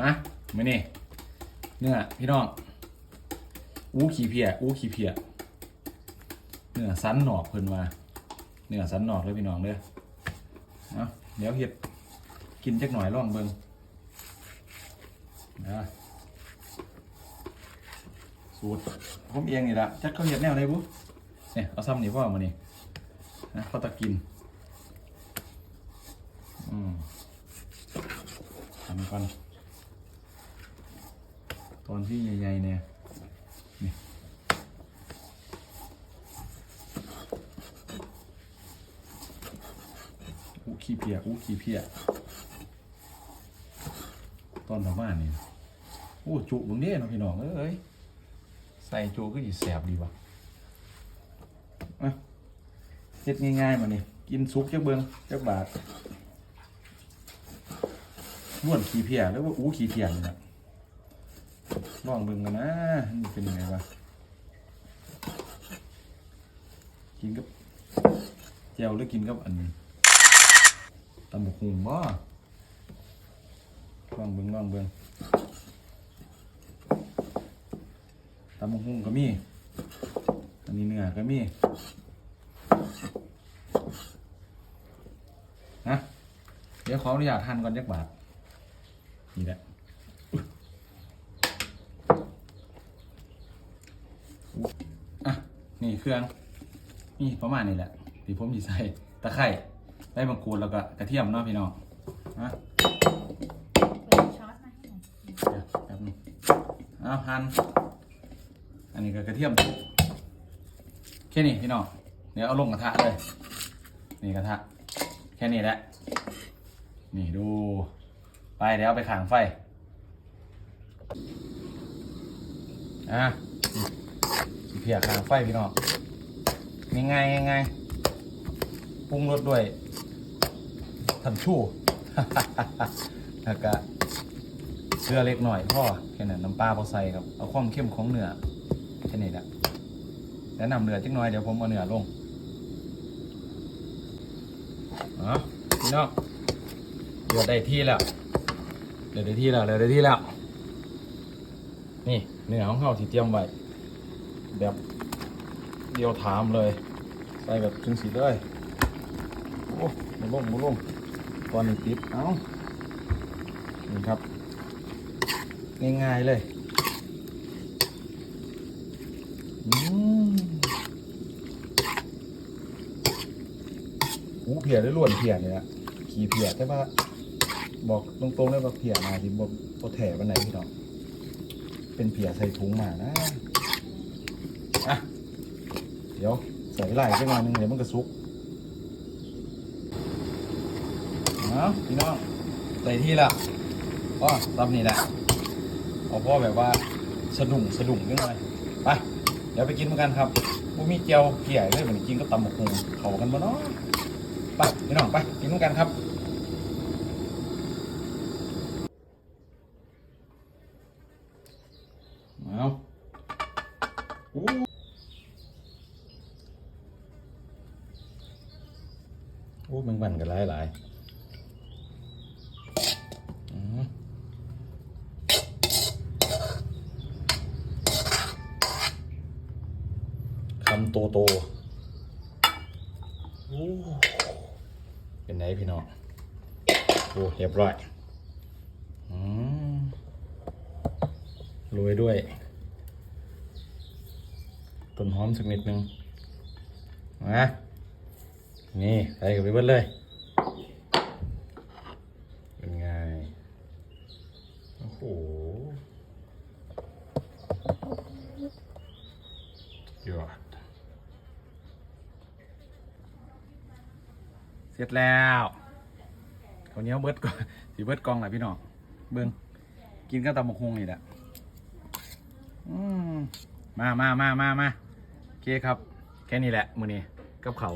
นะไม่นี่เนื้อพี่น้องอู้ขี้เพียอู้ขี้เพียเนื้อสันหนอกเพิ่นมาเนื้อสันหนอกเลยพี่น้องเด้อเอาเดี๋ยวเห็ดกินจักหน่อยลองเบิงนะสูตรผมเองนี่ละจักเขาเห็ดแนวไหนบุเนี่ยเอาซ้ำนี่พ่อมานี่นะเขาตะกินอืมทำก่อน อนที่ใหญ่ๆเนี่ยอู้ขี้เพียอู้ขี้เพียตอนประมาณนี้อู้จุบึงเด้เนาะพี่น้องเอ้ยใส่จุก็อีแสบดีว่ะอะเฮ็ดง่ายๆมานี่กินซุปเจักเบิงเจักบาทล้วนขี้เพียหรือว่าอู้ขี้เพียนี่แหละ ลองเบิ่งกันนะมันเป็นยังไงวะกินกับแจวหรือกินกับอันตำบักหุ่งบ่ลองเบิ่งลองเบิ่งตำบักหุ่งก็มีอันนี้เนื้อก็มีนะเดี๋ยวขออนุญาตทานก่อนจักบาทนี่แหละ อะ นี่เครื่องนี่ประมาณนี้แหละที่ผมดีใส่ตะไคร้ใบมะกรูดแล้วก็กระเทียมเนาะพี่น้องนะเปิดช้อนมาให้หน่อยเดี๋ยวแป๊บนึงเอาหั่นอันนี้ก็กระเทียมแค่นี้พี่น้องเดี๋ยวเอาลงกระทะเลย นี่กระทะแค่นี้แหละนี่ดู ไปเดี๋ยวไปขางไฟอะ เพียคางไฟพี่น้องง่ายง่ายปรุงรสด้วยทันชู่แล้วก็เกลือเล็กหน่อยพ่อแค่นั้นน้ำปลาพอใส่ครับ เอาความเข้มของเนื้อแค่นี้แหละแล้วนำเนื้อจักหน่อยเดี๋ยวผมเอาเนื้อลงเอาพี่น้องเดือดได้ที่แล้วเดือดได้ที่แล้วเดือดได้ที่แล้ว นี่เนื้อของเขาที่เตรียมไว้ แบบเดียวถามเลย ใส่แบบจึงสีเลยโอ้มุลงมุลงตอนนี้ติดเอ้านี่ครับ ง่ายๆเลยอืมหูเพียได้ล้วนเพียเนี่ยนะขี่เพียแต่ว่าบอกตรงๆเลยว่าเพียมาที่บนแถวันไหนพี่น้องเป็นเพียใส่ถุงมานะ อะเดี๋ยวใส่ไหล่ไปหน่อยหนึ่งเดี๋ยวมันกระซุกเอาพี่น้องใส่ที่ละก็ตำนี่แหละเอาพ่อแบบว่าสะดุ้งสะดุ้งนิดหน่อยไปเดี๋ยวไปกินกันครับบ่มีเจียวเกี่ยเลยเหมือนกินก็ตำหมกฮุงเขากันบ่เนาะไปพี่น้องไปกินกันครับเอา อู้โอ้แมันกันหลายหลายคำโตโตโเป็นไงพี่น้องโอ้เรียบร้อยอืมโรยด้วย ต้นหอมสักนิดนึงมานี่ใส่กับไปเบิดเลย เป็นไง โอ้โห ยอด เส ร็จแล้วข้าวเหนียวเบิดก่อนสีเบิดกองแหละพี่น้องเบิ้งกินก็ตำบักฮงนี่แหละมมามามามามาโอเคครับ แค่นี้แหละมือนี้กับเขา